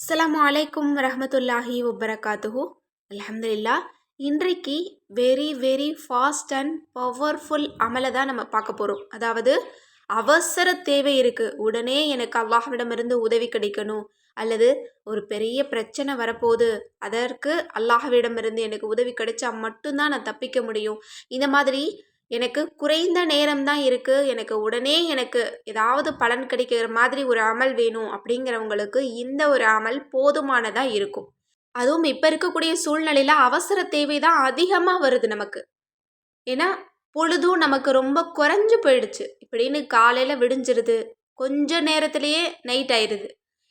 அஸ்லாம் அலைக்கும் ரஹமத்துல்லாஹி வபரகாத்துஹு. அலமதுல்லா இன்றைக்கு very very fast and powerful அமலை தான் நம்ம பார்க்க போகிறோம் அதாவது அவசர தேவை இருக்குது உடனே எனக்கு அல்லாஹ்விடமிருந்து உதவி கிடைக்கணும். அல்லது ஒரு பெரிய பிரச்சனை வரப்போகுது. அதற்கு அல்லாஹ்விடமிருந்து எனக்கு உதவி கிடைச்சா மட்டும்தான் நான் தப்பிக்க முடியும். இந்த மாதிரி எனக்கு குறைந்த நேரம்தான் இருக்குது எனக்கு உடனே எனக்கு ஏதாவது பலன் கிடைக்கிற மாதிரி ஒரு அமல் வேணும் அப்படிங்கிறவங்களுக்கு இந்த ஒரு அமல் போதுமானதாக இருக்கும். அதுவும் இப்போ இருக்கக்கூடிய சூழ்நிலையில் அவசர தேவை தான் அதிகமாக வருது நமக்கு. ஏன்னா பொழுதும் நமக்கு ரொம்ப குறைஞ்சு போயிடுச்சு. இப்படின்னு காலையில் விடிஞ்சிருது. கொஞ்ச நேரத்திலேயே நைட் ஆயிடுது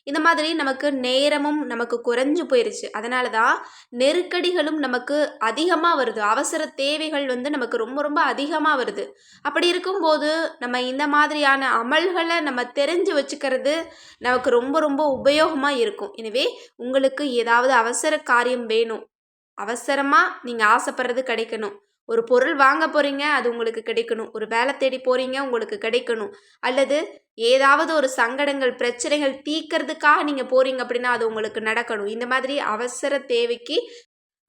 இந்த மாதிரி நமக்கு நேரமும் நமக்கு குறைஞ்சு போயிருச்சு. அதனால தான் நெருக்கடிகளும் நமக்கு அதிகமாக வருது. அவசர தேவைகள் வந்து நமக்கு ரொம்ப ரொம்ப அதிகமாக வருது. அப்படி இருக்கும்போது நம்ம இந்த மாதிரியான அமல்களை நம்ம தெரிஞ்சு வச்சுக்கிறது நமக்கு ரொம்ப ரொம்ப உபயோகமாக இருக்கும். எனவே உங்களுக்கு ஏதாவது அவசர காரியம் வேணும். அவசரமாக நீங்கள் ஆசைப்படுறது கிடைக்கணும். ஒரு பொருள் வாங்க போகிறீங்க அது உங்களுக்கு கிடைக்கணும். ஒரு வேலை தேடி போகிறீங்க உங்களுக்கு கிடைக்கணும். அல்லது ஏதாவது ஒரு சங்கடங்கள் பிரச்சனைகள் தீர்க்கறதுக்காக நீங்கள் போகிறீங்க அப்படின்னா அது உங்களுக்கு நடக்கணும். இந்த மாதிரி அவசர தேவைக்கு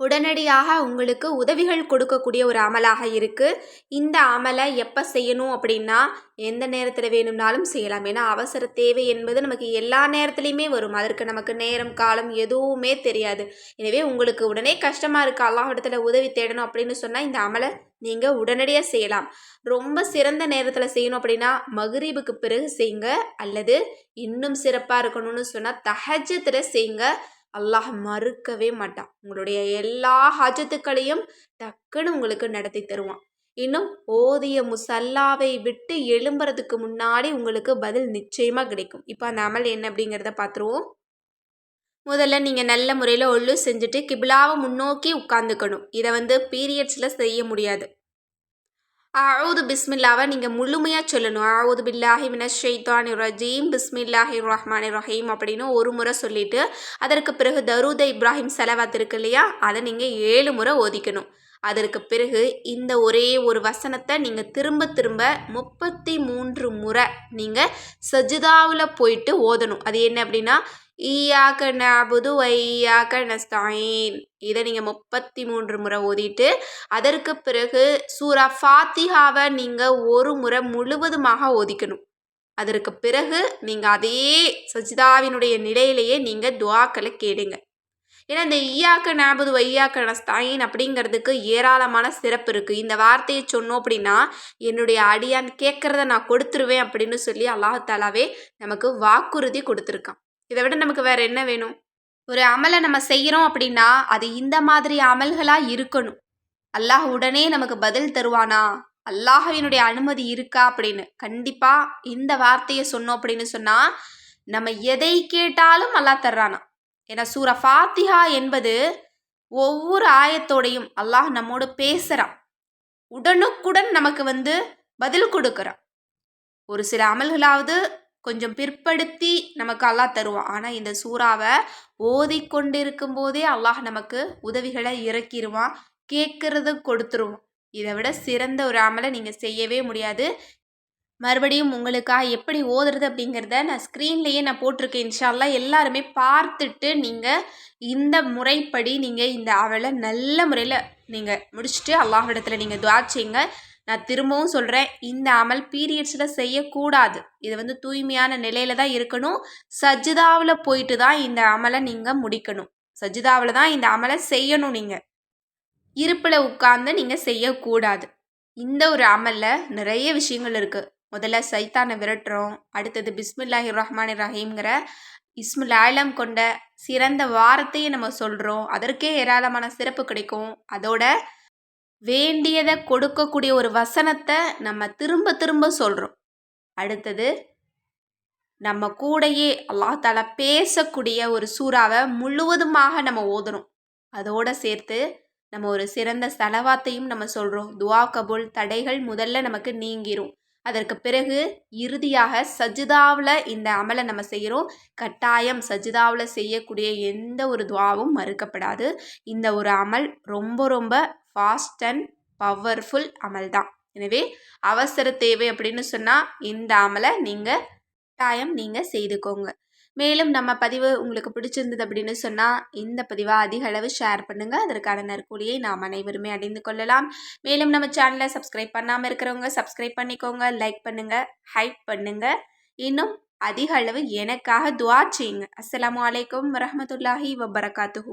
உடனடியாக உங்களுக்கு உதவிகள் கொடுக்கக்கூடிய ஒரு அமலாக இருக்குது இந்த அமலை எப்போ செய்யணும் அப்படின்னா எந்த நேரத்தில் வேணும்னாலும் செய்யலாம். ஏன்னா அவசர தேவை என்பது நமக்கு எல்லா நேரத்துலையுமே வரும். அதற்கு நமக்கு நேரம் காலம் எதுவுமே தெரியாது. எனவே உங்களுக்கு உடனே கஷ்டமாக இருக்குது அல்லாஹிடத்தில் உதவி தேடணும் அப்படின்னு சொன்னால் இந்த அமலை நீங்கள் உடனடியாக செய்யலாம். ரொம்ப சிறந்த நேரத்தில் செய்யணும் அப்படின்னா மகரீபுக்கு பிறகு செய்யுங்க. அல்லது இன்னும் சிறப்பாக இருக்கணும்னு சொன்னால் தஹஜத்தில் செய்யுங்க. அல்லாஹ் மறுக்கவே மாட்டான். உங்களுடைய எல்லா ஹஜத்துக்களையும் டக்குன்னு உங்களுக்கு நடத்தி தருவான். இன்னும் ஓதிய முசல்லாவை விட்டு எழும்புறதுக்கு முன்னாடி உங்களுக்கு பதில் நிச்சயமாக கிடைக்கும். இப்போ அந்த அமல் என்ன அப்படிங்கிறத பார்த்துருவோம் முதல்ல நீங்கள் நல்ல முறையில் ஒழு செஞ்சுட்டு கிபிலாவை முன்னோக்கி உட்காந்துக்கணும் இதை வந்து பீரியட்ஸில் செய்ய முடியாது. அவுது பிஸ்மில்லாவை நீங்கள் முழுமையாக சொல்லணும். அவுது பில்லாஹி மின ஷெய்தான் ரஜீம் பிஸ்மில்லாஹி ரஹ்மான் ரஹீம் அப்படின்னு ஒரு முறை சொல்லிவிட்டு அதற்கு பிறகு தருத இப்ராஹிம் செலவாத் இருக்கு இல்லையா? அதை நீங்கள் ஏழு முறை ஓதிக்கணும். அதற்கு பிறகு இந்த ஒரே ஒரு வசனத்தை நீங்கள் திரும்ப திரும்ப முப்பத்தி மூன்று முறை நீங்கள் சஜிதாவில் போயிட்டு ஓதணும். அது என்ன அப்படின்னா ஈயாக்க நாபுது வையாக்க நஸ்தாயின் இதை நீங்கள் முப்பத்தி மூன்று முறை ஓதிட்டு அதற்கு பிறகு சூரா ஃபாத்திஹாவை நீங்கள் ஒரு முறை முழுவதுமாக ஓதிக்கணும். அதற்கு பிறகு நீங்கள் அதே சஜிதாவினுடைய நிலையிலேயே நீங்கள் துவாக்களை கேடுங்க ஏன்னா இந்த ஈயாக்க ஞாபகம் வையாக்க நஸ்தாயின் அப்படிங்கிறதுக்கு ஏராளமான சிறப்பு இருக்குது இந்த வார்த்தையை சொன்னோம் அப்படின்னா என்னுடைய அடியான் கேட்குறத நான் கொடுத்துருவேன் அப்படின்னு சொல்லி அல்லாஹாலாவே நமக்கு வாக்குறுதி கொடுத்துருக்கான். இதை விட நமக்கு வேறு என்ன வேணும்? ஒரு அமலை நம்ம செய்கிறோம் அப்படின்னா அது இந்த மாதிரி அமல்களாக இருக்கணும். அல்லாஹ் உடனே நமக்கு பதில் தருவானா? அல்லாஹவினுடைய அனுமதி இருக்கா அப்படின்னு. கண்டிப்பாக இந்த வார்த்தையை சொன்னோம் அப்படின்னு சொன்னால் நம்ம எதை கேட்டாலும் அல்லாஹ் தர்றானா? ஏன்னா சூர ஃபாத்திஹா என்பது ஒவ்வொரு ஆயத்தோடையும் அல்லாஹ் நம்மோடு பேசுகிறான் உடனுக்குடன் நமக்கு வந்து பதில் கொடுக்குறான். ஒரு சில அமல்களாவது கொஞ்சம் பிற்படுத்தி நமக்கு அல்லாஹ் தருவான். ஆனால் இந்த சூறாவை ஓதிக்கொண்டிருக்கும் போதே அல்லாஹ் நமக்கு உதவிகளை இறக்கிடுவான் கேட்கறது கொடுத்துருவான். இதை விட சிறந்த ஒரு அமலை நீங்கள் செய்யவே முடியாது. மறுபடியும் உங்களுக்காக எப்படி ஓதுறது அப்படிங்கிறத நான் ஸ்க்ரீன்லேயே நான் போட்டிருக்கேன். இன்ஷால்லா எல்லாருமே பார்த்துட்டு நீங்கள் இந்த முறைப்படி நீங்கள் இந்த அவளை நல்ல முறையில் நீங்கள் முடிச்சுட்டு அல்லாஹ் இடத்துல நீங்கள் துவா செய்யுங்க. நான் திரும்பவும் சொல்கிறேன் இந்த அமல் பீரியட்ஸில் செய்யக்கூடாது. இது வந்து தூய்மையான நிலையில தான் இருக்கணும். சஜிதாவில் போயிட்டு தான் இந்த அமலை நீங்கள் முடிக்கணும். சஜிதாவில் தான் இந்த அமலை செய்யணும் நீங்கள் இருப்பில் உட்கார்ந்து நீங்கள் செய்யக்கூடாது. இந்த ஒரு அமலில் நிறைய விஷயங்கள் இருக்குது முதல்ல சைத்தானை விரட்டுறோம். அடுத்தது பிஸ்மில்லாஹி ரஹ்மான் ரஹீம்ங்கிற இஸ்முல் ஆயிலம் கொண்ட சிறந்த வாரத்தையும் நம்ம சொல்கிறோம் அதற்கே ஏராளமான சிறப்பு கிடைக்கும். அதோட வேண்டியதை கொடுக்கக்கூடிய ஒரு வசனத்தை நம்ம திரும்ப திரும்ப சொல்கிறோம் அடுத்தது நம்ம கூடையே அல்லாஹால பேசக்கூடிய ஒரு சூறாவை முழுவதுமாக நம்ம ஓதுறோம் அதோடு சேர்த்து நம்ம ஒரு சிறந்த செலவாத்தையும் நம்ம சொல்கிறோம் துவா கபுல் தடைகள் முதல்ல நமக்கு நீங்கிரும். அதற்கு பிறகு இறுதியாக சஜிதாவில் இந்த அமலை நம்ம செய்கிறோம். கட்டாயம் சஜிதாவில் செய்யக்கூடிய எந்த ஒரு துவாவும் மறுக்கப்படாது. இந்த ஒரு அமல் ரொம்ப ரொம்ப ஃபாஸ்ட் அண்ட் பவர்ஃபுல் அமல் தான். எனவே அவசர தேவை அப்படின்னு சொன்னால் இந்த அமலை நீங்கள் கட்டாயம் நீங்கள் செய்துக்கோங்க. மேலும் நம்ம பதிவு உங்களுக்கு பிடிச்சிருந்தது அப்படின்னு சொன்னால் இந்த பதிவை அதிக அளவு ஷேர் பண்ணுங்கள் அதற்கான நற்கூலியை நாம் அனைவருமே அடைந்து கொள்ளலாம். மேலும் நம்ம சேனலை சப்ஸ்கிரைப் பண்ணாமல் இருக்கிறவங்க சப்ஸ்கிரைப் பண்ணிக்கோங்க. லைக் பண்ணுங்கள் ஹைப் பண்ணுங்கள் இன்னும் அதிக அளவு எனக்காக துவா செய்யுங்க. அஸ்லாம் வலைக்கம் வரமத்துல்லாஹி வபரகாத்துஹு.